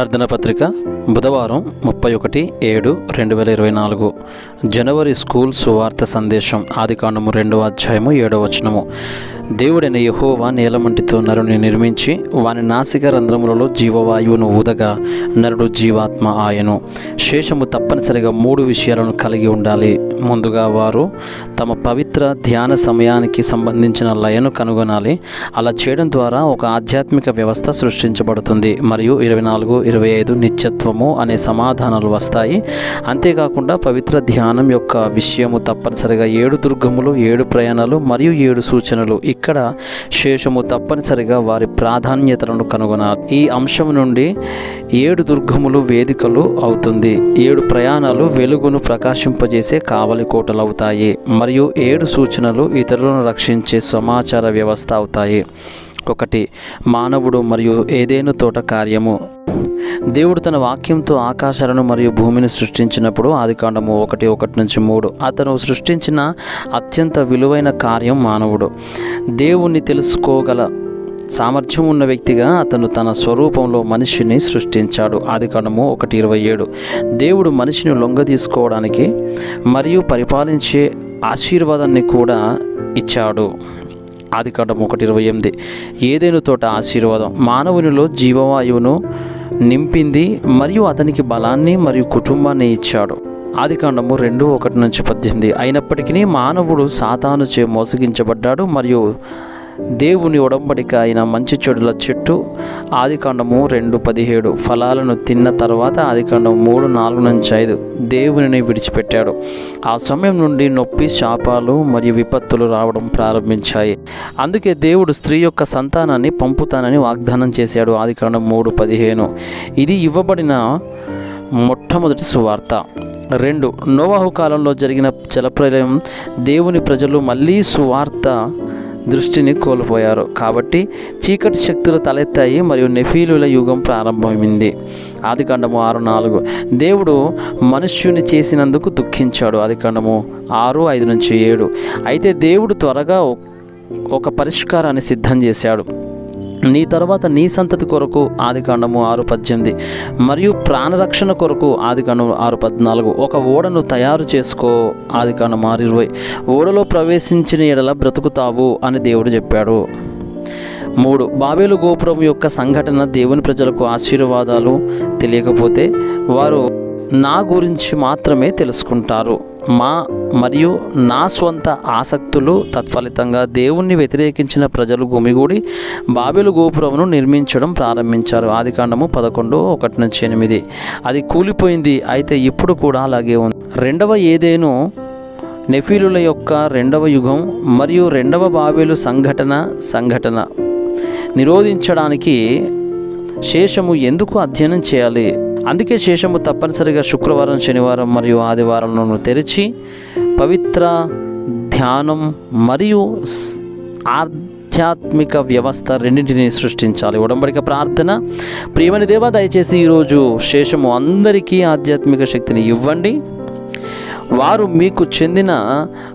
ప్రార్థన పత్రిక బుధవారం ముప్పై ఒకటి ఏడు రెండు వేల ఇరవై నాలుగు. జనవరి స్కూల్ సువార్త సందేశం ఆదికాండము రెండవ అధ్యాయము ఏడవ వచనము. దేవుడైన యహోవా నీలమంటితో నరుని నిర్మించి వాని నాసిక రంధ్రములలో జీవవాయువును ఊదగా నరుడు జీవాత్మ ఆయను. శేషము తప్పనిసరిగా మూడు విషయాలను కలిగి ఉండాలి. ముందుగా వారు తమ పవిత్ర ధ్యాన సమయానికి సంబంధించిన లయను కనుగొనాలి. అలా చేయడం ద్వారా ఒక ఆధ్యాత్మిక వ్యవస్థ సృష్టించబడుతుంది. మరియు ఇరవై నాలుగు ఇరవై ఐదు నిత్యత్వము అనే సమాధానాలు వస్తాయి. అంతేకాకుండా పవిత్ర ధ్యానం యొక్క విషయము తప్పనిసరిగా ఏడు దుర్గములు ఏడు ప్రయాణాలు మరియు ఏడు సూచనలు. ఇక్కడ శేషము తప్పనిసరిగా వారి ప్రాధాన్యతలను కనుగొనాలి. ఈ అంశం నుండి ఏడు దుర్గములు వేదికలు అవుతుంది. ఏడు ప్రయాణాలు వెలుగును ప్రకాశింపజేసే కావలి కోటలు అవుతాయి మరియు ఏడు సూచనలు ఇతరులను రక్షించే సమాచార వ్యవస్థ అవుతాయి. ఒకటి మానవుడు మరియు ఏదేను తోట కార్యము. దేవుడు తన వాక్యంతో ఆకాశాలను మరియు భూమిని సృష్టించినప్పుడు ఆదికాండము ఒకటి ఒకటి నుంచి మూడు. అతను సృష్టించిన అత్యంత విలువైన కార్యం మానవుడు. దేవుణ్ణి తెలుసుకోగల సామర్థ్యం ఉన్న వ్యక్తిగా అతను తన స్వరూపంలో మనిషిని సృష్టించాడు. ఆదికాండము ఒకటి ఇరవై ఏడు. దేవుడు మనిషిని లొంగ తీసుకోవడానికి మరియు పరిపాలించే ఆశీర్వాదాన్ని కూడా ఇచ్చాడు. ఆదికాండం ఒకటి ఇరవై ఎనిమిది. ఏదేను తోట ఆశీర్వాదం. మానవునిలో జీవవాయువును నింపింది మరియు అతనికి బలాన్ని మరియు కుటుంబాన్ని ఇచ్చాడు. ఆదికాండము రెండు ఒకటి నుంచి పద్దెనిమిది. అయినప్పటికీ మానవుడు సాతాను చే మోసగించబడ్డాడు మరియు దేవుని ఒడంబడిక అయిన మంచి చెడుల చెట్టు ఆదికాండము రెండు పదిహేడు. ఫలాలను తిన్న తర్వాత ఆదికాండం మూడు నాలుగు నుంచి ఐదు. దేవునిని విడిచిపెట్టాడు. ఆ సమయం నుండి నొప్పి శాపాలు మరియు విపత్తులు రావడం ప్రారంభించాయి. అందుకే దేవుడు స్త్రీ యొక్క సంతానాన్ని పంపుతానని వాగ్దానం చేశాడు ఆదికాండం మూడు పదిహేను. ఇది ఇవ్వబడిన మొట్టమొదటి సువార్త. రెండు. నోవాహు కాలంలో జరిగిన జలప్రలయం దేవుని ప్రజలు మళ్ళీ సువార్త దృష్టిని కోల్పోయారు. కాబట్టి చీకటి శక్తులు తలెత్తాయి మరియు నెఫీలుల యుగం ప్రారంభమైంది. ఆదికాండము ఆరు నాలుగు. దేవుడు మనుష్యుని చేసినందుకు దుఃఖించాడు. ఆదికాండము ఆరు ఐదు నుంచి ఏడు. అయితే దేవుడు త్వరగా ఒక పరిష్కారాన్ని సిద్ధం చేశాడు. నీ తర్వాత నీ సంతతి కొరకు ఆదికాండము ఆరు పద్దెనిమిది. మరియు ప్రాణరక్షణ కొరకు ఆదికాండము ఆరు పద్నాలుగు. ఒక ఓడను తయారు చేసుకో ఆదికాండము ఆరు ఇరవై. ఓడలో ప్రవేశించిన ఎడల బ్రతుకుతావు అని దేవుడు చెప్పాడు. మూడు బాబేలు గోపురం యొక్క సంఘటన దేవుని ప్రజలకు ఆశీర్వాదాలు తెలియకపోతే వారు నా గురించి మాత్రమే తెలుసుకుంటారు. మా మరియు నా స్వంత ఆసక్తులు తత్ఫలితంగా దేవుణ్ణి వ్యతిరేకించిన ప్రజలు గుమిగూడి బాబెలు గోపురమును నిర్మించడం ప్రారంభించారు. ఆదికాండము పదకొండు ఒకటి నుంచి ఎనిమిది. అది కూలిపోయింది. అయితే ఇప్పుడు కూడా అలాగే ఉంది. రెండవ ఏదేను? నెఫీలుల యొక్క రెండవ యుగం మరియు రెండవ బాబేలు సంఘటన సంఘటన. నిరోధించడానికి శేషము ఎందుకు అధ్యయనం చేయాలి? అందుకే శేషము తప్పనిసరిగా శుక్రవారం శనివారం మరియు ఆదివారంలోనూ తెరిచి పవిత్ర ధ్యానం మరియు ఆధ్యాత్మిక వ్యవస్థ రెండింటిని సృష్టించాలి. ఉడంబడిక ప్రార్థన. ప్రియమని దేవ దయచేసి ఈరోజు శేషము అందరికీ ఆధ్యాత్మిక శక్తిని ఇవ్వండి. వారు మీకు చెందిన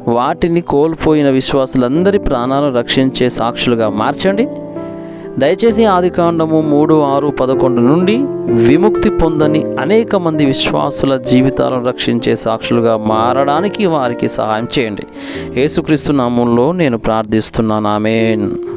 వాటిని కోల్పోయిన విశ్వాసులందరి ప్రాణాలను రక్షించే సాక్షులుగా మార్చండి. దయచేసి ఆదికాండము మూడు ఆరు పదకొండు నుండి విముక్తి పొందని అనేక మంది విశ్వాసుల జీవితాలను రక్షించే సాక్షులుగా మారడానికి వారికి సహాయం చేయండి. యేసుక్రీస్తు నామంలో నేను ప్రార్థిస్తున్నాను. ఆమెన్.